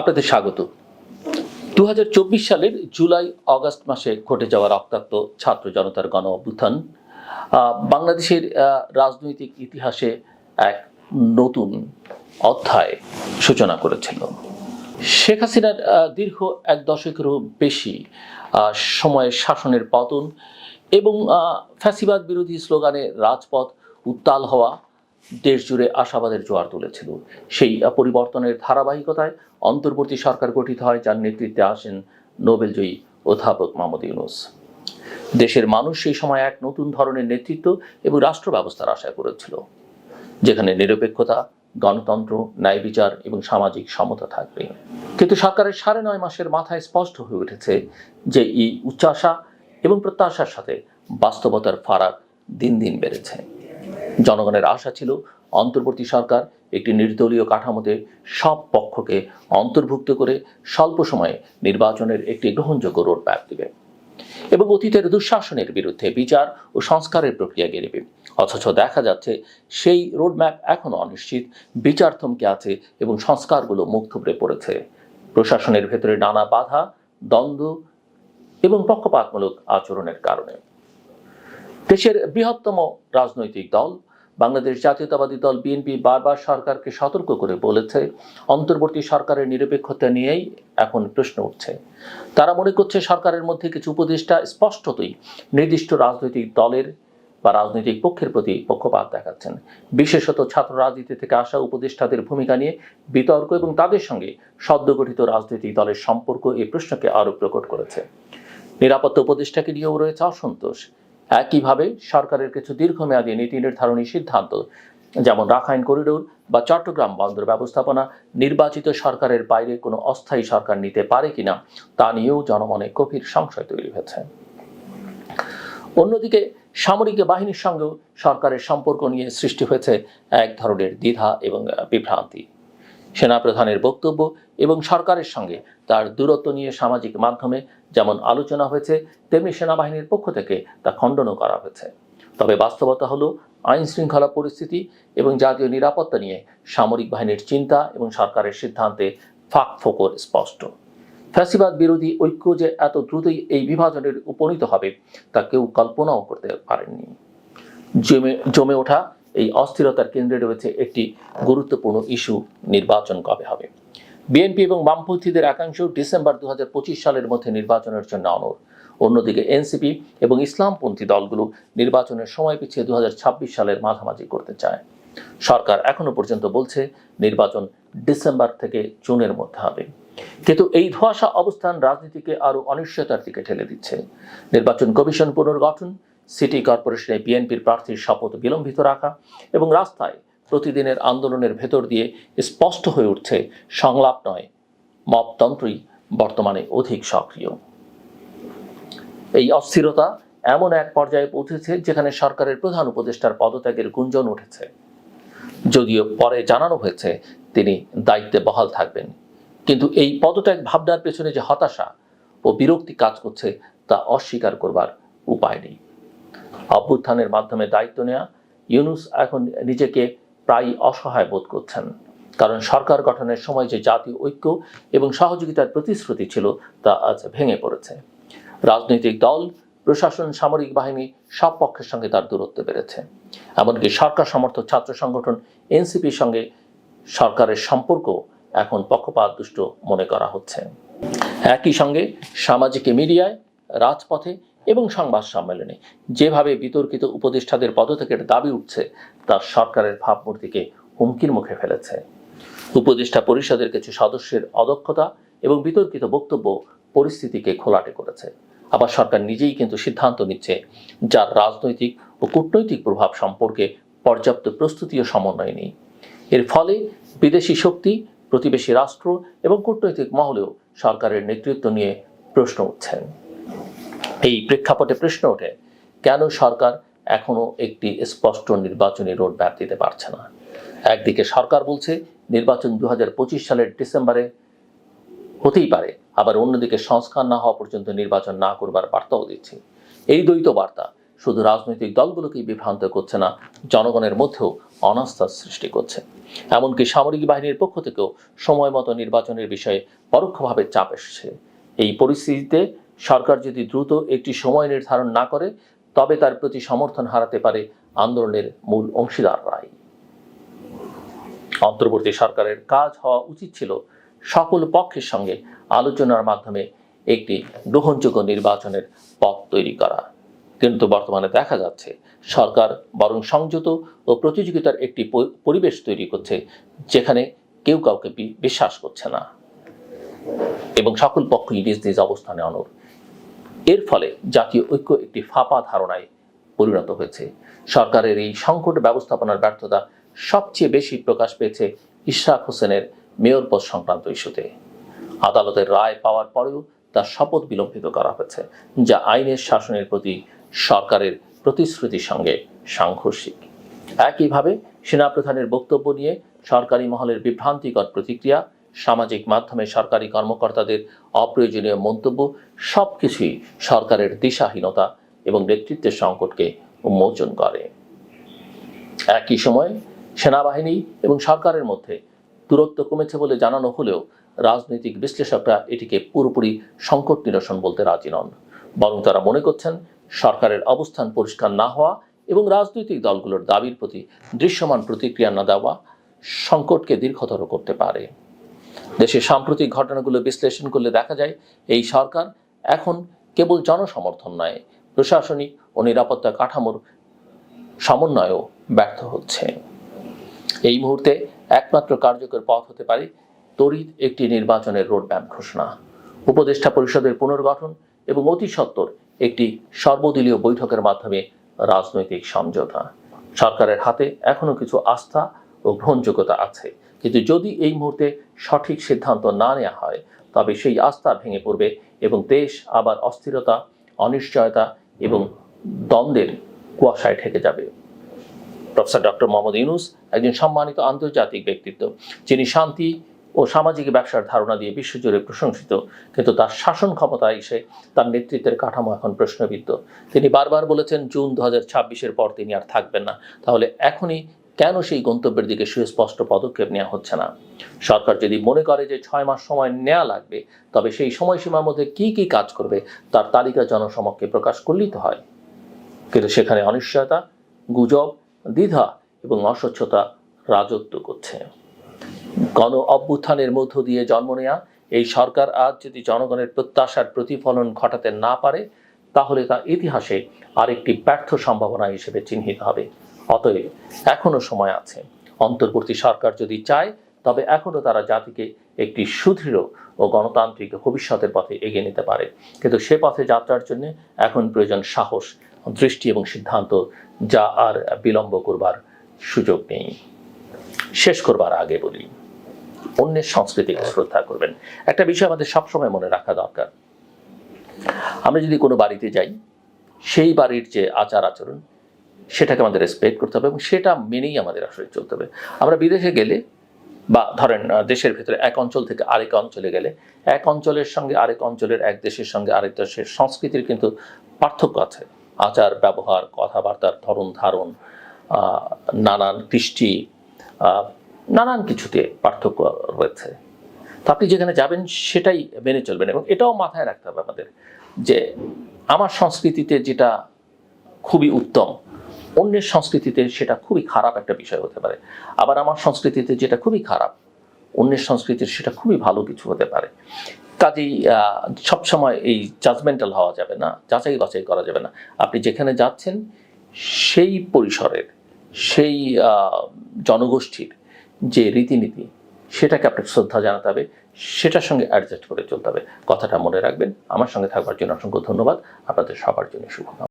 আপনাদের স্বাগত। দু হাজার চব্বিশ সালের জুলাই, অগস্ট মাসে ঘটে যাওয়া রক্তাক্ত ছাত্র জনতার গণ অভ্যুত্থান বাংলাদেশের রাজনৈতিক ইতিহাসে এক নতুন অধ্যায় সূচনা করেছিল। শেখ হাসিনার দীর্ঘ এক দশকেরও বেশি সময়ের শাসনের পতন এবং ফ্যাসিবাদ বিরোধী স্লোগানে রাজপথ উত্তাল হওয়া দেশ জুড়ে আশাবাদের জোয়ার তুলেছিল। সেই পরিবর্তনের ধারাবাহিকতায় অন্তর্বর্তী সরকার গঠিত হয়, যার নেতৃত্বে আসেন নোবেলজয়ী অধ্যাপক মোহাম্মদ ইউনুস। দেশের মানুষ সেই সময় এক নতুন ধরনের নেতৃত্ব এবং রাষ্ট্র ব্যবস্থার আশা করেছিল, যেখানে নিরপেক্ষতা, গণতন্ত্র, ন্যায় বিচার এবং সামাজিক সমতা থাকবে। কিন্তু সরকারের সাড়ে নয় মাসের মাথায় স্পষ্ট হয়ে উঠেছে যে এই উচ্চাশা এবং প্রত্যাশার সাথে বাস্তবতার ফারাক দিন দিন বেড়েছে। জনগণের আশা ছিল অন্তর্বর্তী সরকার একটি নির্দলীয় কাঠামোতে সব পক্ষকে অন্তর্ভুক্ত করে স্বল্প সময়ে নির্বাচনের একটি গ্রহণযোগ্য রোডম্যাপ দেবে। এবং অতীতের দুঃশাসনের বিরুদ্ধে বিচার ও সংস্কারের প্রক্রিয়া গেড়েবে অথচ দেখা যাচ্ছে সেই রোডম্যাপ এখনও অনিশ্চিত, বিচার থমকে আছে এবং সংস্কারগুলো মুখ থুবড়ে পড়েছে। প্রশাসনের ভেতরে নানা বাধা, দ্বন্দ্ব এবং পক্ষপাতমূলক আচরণের কারণে। দেশের বৃহত্তম রাজনৈতিক দল, বাংলাদেশ জাতীয়তাবাদী দল বিএনপি বারবার সরকারকে সতর্ক করে বলেছে। অন্তর্বর্তী সরকারের নিরপেক্ষতা নিয়েই এখন প্রশ্ন উঠছে। তারা মনে করছে সরকারের মধ্যে কিছু উপদেষ্টা স্পষ্টতই নির্দিষ্ট রাজনৈতিক দলের বা রাজনৈতিক পক্ষের প্রতি পক্ষপাত দেখাচ্ছেন। বিশেষত ছাত্র রাজনীতি থেকে আসা উপদেষ্টাদের ভূমিকা নিয়ে বিতর্ক এবং তাদের সঙ্গে সদ্যগঠিত রাজনৈতিক দলের সম্পর্ক এই প্রশ্নকে আরও প্রকট করেছে। নিরাপত্তা উপদেষ্টাকে নিয়েও রয়েছে অসন্তোষ। একইভাবে সরকারের কিছু দীর্ঘমেয়াদী নীতি নির্ধারণী সিদ্ধান্ত, যেমন রাখাইন করিডোর বা চট্টগ্রাম বন্দর ব্যবস্থাপনা, নির্বাচিত সরকারের বাইরে কোনো অস্থায়ী সরকার নিতে পারে কিনা তা নিয়েও জনমনে গভীর সংশয় তৈরি হয়েছে। অন্যদিকে, সামরিক বাহিনীর সঙ্গেও সরকারের সম্পর্ক নিয়ে সৃষ্টি হয়েছে এক ধরনের দ্বিধা এবং বিভ্রান্তি। সেনাপ্রধানের বক্তব্য এবং সরকারের সঙ্গে তার দূরত্ব নিয়ে সামাজিক মাধ্যমে যেমন আলোচনা হয়েছে, তেমনি সেনাবাহিনীর পক্ষ থেকে তা খণ্ডনও করা হয়েছে। তবে বাস্তবতা হলো আইন শৃঙ্খলা পরিস্থিতি এবং জাতীয় নিরাপত্তা নিয়ে সামরিক বাহিনীর চিন্তা এবং সরকারের সিদ্ধান্তে ফাঁক ফোকর স্পষ্ট। ফ্যাসিবাদ বিরোধী ঐক্য যে এত দ্রুতই এই বিভাজনের উপনীত হবে, তা কেউ কল্পনাও করতে পারেননি। জমে জমে ওঠা এই অস্থিরতার কেন্দ্রে রয়েছে একটি গুরুত্বপূর্ণ ইস্যু নির্বাচন কবে হবে? বিএনপি এবং বামপন্থীদের একাংশ ডিসেম্বর দুহাজার পঁচিশ সালের মধ্যে নির্বাচনের জন্য অনড়। অন্যদিকে এনসিপি এবং ইসলামপন্থী দলগুলো নির্বাচনের সময় পিছিয়ে দুহাজার ছাব্বিশ সালের মাঝামাঝি করতে চায়। সরকার এখনও পর্যন্ত বলছে নির্বাচন ডিসেম্বর থেকে জুনের মধ্যে হবে। কিন্তু এই ধোয়াশা অবস্থান রাজনীতিকে আরও অনিশ্চয়তার দিকে ঠেলে দিচ্ছে। নির্বাচন কমিশন পুনর্গঠন, সিটি কর্পোরেশনে বিএনপির প্রার্থীর শপথ বিলম্বিত রাখা এবং রাস্তায় প্রতিদিনের আন্দোলনের ভেতর দিয়ে স্পষ্ট হয়ে উঠছে, সংলাপ নয়, মপতন্ত্রই বর্তমানে অধিক সক্রিয়। এই অস্থিরতা এমন এক পর্যায়ে পৌঁছেছে যেখানে সরকারের প্রধান উপদেষ্টার পদত্যাগের গুঞ্জন উঠেছে। যদিও পরে জানানো হয়েছে তিনি দায়িত্বে বহাল থাকবেন। কিন্তু এই পদত্যাগ ভাবনার পেছনে যে হতাশা ও বিরক্তি কাজ করছে তা অস্বীকার করবার উপায় নেই। অভ্যুত্থানের মাধ্যমে দায়িত্ব নেওয়া ইউনুস এখন নিজেকে প্রায় অসহায় বোধ করছেন। কারণ সরকার গঠনের সময় যে জাতীয় ঐক্য এবং সহযোগিতার প্রতিশ্রুতি ছিল তা আজ ভেঙে পড়েছে। রাজনৈতিক দল, প্রশাসন, সামরিক বাহিনী সব পক্ষের সঙ্গে তার দূরত্ব বেড়েছে। এমনকি সরকার সমর্থক ছাত্র সংগঠন এনসিপির সঙ্গে সরকারের সম্পর্ক এখন পক্ষপাত দুষ্ট মনে করা হচ্ছে। একই সঙ্গে সামাজিক মিডিয়ায়, রাজপথে এবং সংবাদ সম্মেলনে যেভাবে বিতর্কিত উপদেষ্টাদের পদত্যাগের দাবি উঠছে, তা সরকারের ভাবমূর্তিকে হুমকির মুখে ফেলেছে। উপদেষ্টা পরিষদের কিছু সদস্যের অদক্ষতা এবং বিতর্কিত বক্তব্য পরিস্থিতিকে খোলাটে করেছে। আবার সরকার নিজেই কিন্তু সিদ্ধান্ত নিচ্ছে, যার রাজনৈতিক ও কূটনৈতিক প্রভাব সম্পর্কে পর্যাপ্ত প্রস্তুতি ও সমন্বয় নেই। এর ফলে বিদেশি শক্তি, প্রতিবেশী রাষ্ট্র এবং কূটনৈতিক মহলেও সরকারের নেতৃত্ব নিয়ে প্রশ্ন উঠছেন এই প্রেক্ষাপটে প্রশ্ন ওঠে, কেন সরকার এখনও একটি স্পষ্ট নির্বাচনী রোড ম্যাপ দিতে পারছে না? একদিকে সরকার বলছে নির্বাচন দুহাজার পঁচিশ সালের ডিসেম্বরে হতেই পারে, আবার অন্যদিকে সংস্কার না হওয়া পর্যন্ত নির্বাচন না করবার বার্তাও দিচ্ছে। এই দ্বৈত বার্তা শুধু রাজনৈতিক দলগুলোকেই বিভ্রান্ত করছে না, জনগণের মধ্যেও অনাস্থার সৃষ্টি করছে। এমনকি সামরিক বাহিনীর পক্ষ থেকেও সময় মতো নির্বাচনের বিষয়ে পরোক্ষভাবে চাপ এসেছে। এই পরিস্থিতিতে সরকার যদি দ্রুত একটি সময় নির্ধারণ না করে, তবে তার প্রতি সমর্থন হারাতে পারে আন্দোলনের মূল অংশীদাররাই অন্তর্বর্তী সরকারের কাজ হওয়া উচিত ছিল সকল পক্ষের সঙ্গে আলোচনার মাধ্যমে একটি গ্রহণযোগ্য নির্বাচনের পথ তৈরি করা। কিন্তু বর্তমানে দেখা যাচ্ছে, সরকার বরং সংযত ও প্রতিযোগিতার একটি পরিবেশ তৈরি করছে, যেখানে কেউ কাউকে বিশ্বাস করছে না। এবং সকল পক্ষই নিজ নিজ অবস্থানে অনর এর ফলে জাতীয় ঐক্য একটি ফাঁপা ধারণায় পরিণত হয়েছে। সরকারের এই সংকট ব্যবস্থাপনার ব্যর্থতা সবচেয়ে বেশি প্রকাশ পেয়েছে ইশরাক হোসেনের মেয়র পদ সংক্রান্ত ইস্যুতে। আদালতের রায় পাওয়ার পরেও তার শপথ বিলম্বিত করা হয়েছে, যা আইনের শাসনের প্রতি সরকারের প্রতিশ্রুতির সঙ্গে সাংঘর্ষিক। একইভাবে সেনাপ্রধানের বক্তব্য নিয়ে সরকারি মহলের বিভ্রান্তিকর প্রতিক্রিয়া সামাজিক মাধ্যমে সরকারি কর্মকর্তাদের অপ্রয়োজনীয় মন্তব্য সবকিছুই সরকারের দিশাহীনতা এবং নেতৃত্বের সংকটকে উন্মোচন করে। একই সময় সেনাবাহিনী এবং সরকারের মধ্যে দূরত্ব কমেছে বলে জানানো হলেও রাজনৈতিক বিশ্লেষকরা এটিকে পুরোপুরি সংকট নিরসন বলতে রাজি নন। বরং তারা মনে করছেন, সরকারের অবস্থান পরিষ্কার না হওয়া এবং রাজনৈতিক দলগুলোর দাবির প্রতি দৃশ্যমান প্রতিক্রিয়া না দেওয়া সংকটকে দীর্ঘতর করতে পারে। দেশের সাম্প্রতিক ঘটনাগুলো বিশ্লেষণ করলে দেখা যায়, এই সরকার এখন কেবল জনসমর্থন নয়, প্রশাসনিক ও নিরাপত্তা কাঠামোর সমন্বয়ও ব্যর্থ হচ্ছে। এই মুহূর্তে একমাত্র কার্যকর পথ হতে পারে তড়িৎ একটি নির্বাচনের রোডম্যাপ ঘোষণা। উপদেষ্টা পরিষদের পুনর্গঠন এবং অতি সত্বর একটি সর্বদলীয় বৈঠকের মাধ্যমে রাজনৈতিক সমঝোতা। সরকারের হাতে এখনও কিছু আস্থা ও গ্রহণযোগ্যতা আছে। কিন্তু যদি এই মুহূর্তে সঠিক সিদ্ধান্ত না নেওয়া হয়, তবে সেই আস্থা ভেঙে পড়বে এবং দেশ আবার অস্থিরতা, অনিশ্চয়তা এবং দ্বন্দ্বের কুয়াশায় ঠেকে যাবে। প্রফেসর ডক্টর মোহাম্মদ ইউনুস একজন সম্মানিত আন্তর্জাতিক ব্যক্তিত্ব। যিনি শান্তি ও সামাজিক ব্যবসার ধারণা দিয়ে বিশ্বজুড়ে প্রশংসিত, কিন্তু তার শাসন ক্ষমতায় এসে তার নেতৃত্বের কাঠামো এখন প্রশ্নবিদ্ধ। তিনি বারবার বলেছেন, জুন দু হাজার পর তিনি আর থাকবেন না। তাহলে এখনই কেন সেই গন্তব্যের দিকে সুস্পষ্ট পদক্ষেপ নেওয়া হচ্ছে না? সরকার যদি মনে করে যে ছয় মাস সময় নেওয়া লাগবে, তবে সেই সময়সীমার মধ্যে কি কি কাজ করবে, তার তালিকা জনসমক্ষে প্রকাশ করলেই তো হয়। কিন্তু সেখানে অনিশ্চয়তা, গুজব, দ্বিধা এবং অস্বচ্ছতা রাজত্ব করছে। গণ অভ্যুত্থানের মধ্য দিয়ে জন্ম নেয়া এই সরকার আজ যদি জনগণের প্রত্যাশার প্রতিফলন ঘটাতে না পারে, তাহলে তা ইতিহাসে আরেকটি ব্যর্থ সম্ভাবনা হিসেবে চিহ্নিত হবে। অতএব এখনও সময় আছে। অন্তর্বর্তী সরকার যদি চায়, তবে এখনও তারা জাতিকে একটি সুদৃঢ় ও গণতান্ত্রিক ভবিষ্যতের পথে এগিয়ে নিতে পারে। কিন্তু সে পথে যাত্রার জন্য এখন প্রয়োজন সাহস, দৃষ্টি এবং সিদ্ধান্ত, যা আর বিলম্ব করবার সুযোগ নেই। শেষ করবার আগে বলি, অন্যের সংস্কৃতিকে শ্রদ্ধা করবেন। একটা বিষয় আমাদের সবসময় মনে রাখা দরকার। আমরা যদি কোনো বাড়িতে যাই, সেই বাড়ির যে আচার আচরণ সেটাকে আমাদের রেসপেক্ট করতে হবে এবং সেটা মেনেই আমাদের আসলে চলতে হবে। আমরা বিদেশে গেলে বা ধরেন দেশের ভেতরে এক অঞ্চল থেকে আরেক অঞ্চলে গেলে, এক অঞ্চলের সঙ্গে আরেক অঞ্চলের, এক দেশের সঙ্গে আরেক দেশের সংস্কৃতির কিন্তু পার্থক্য আছে। আচার, ব্যবহার, কথাবার্তার ধরন, ধারণ নানান কৃষ্টি নানান কিছুতে পার্থক্য রয়েছে। তো আপনি যেখানে যাবেন সেটাই মেনে চলবেন এবং এটাও মাথায় রাখতে হবে আমাদের যে আমার সংস্কৃতিতে যেটা খুবই উত্তম অন্যের সংস্কৃতিতে সেটা খুবই খারাপ একটা বিষয় হতে পারে। আবার আমার সংস্কৃতিতে যেটা খুবই খারাপ, অন্যের সংস্কৃতির সেটা খুবই ভালো কিছু হতে পারে। কাজেই সবসময় এই জাজমেন্টাল হওয়া যাবে না, যাচাই বাছাই করা যাবে না। আপনি যেখানে যাচ্ছেন, সেই পরিসরের, সেই জনগোষ্ঠীর যে রীতিনীতি, সেটাকে আপনাকে শ্রদ্ধা জানাতে হবে, সেটার সঙ্গে অ্যাডজাস্ট করে চলতে হবে। কথাটা মনে রাখবেন। আমার সঙ্গে থাকবার জন্য অসংখ্য ধন্যবাদ। আপনাদের সবার জন্য শুভকামনা।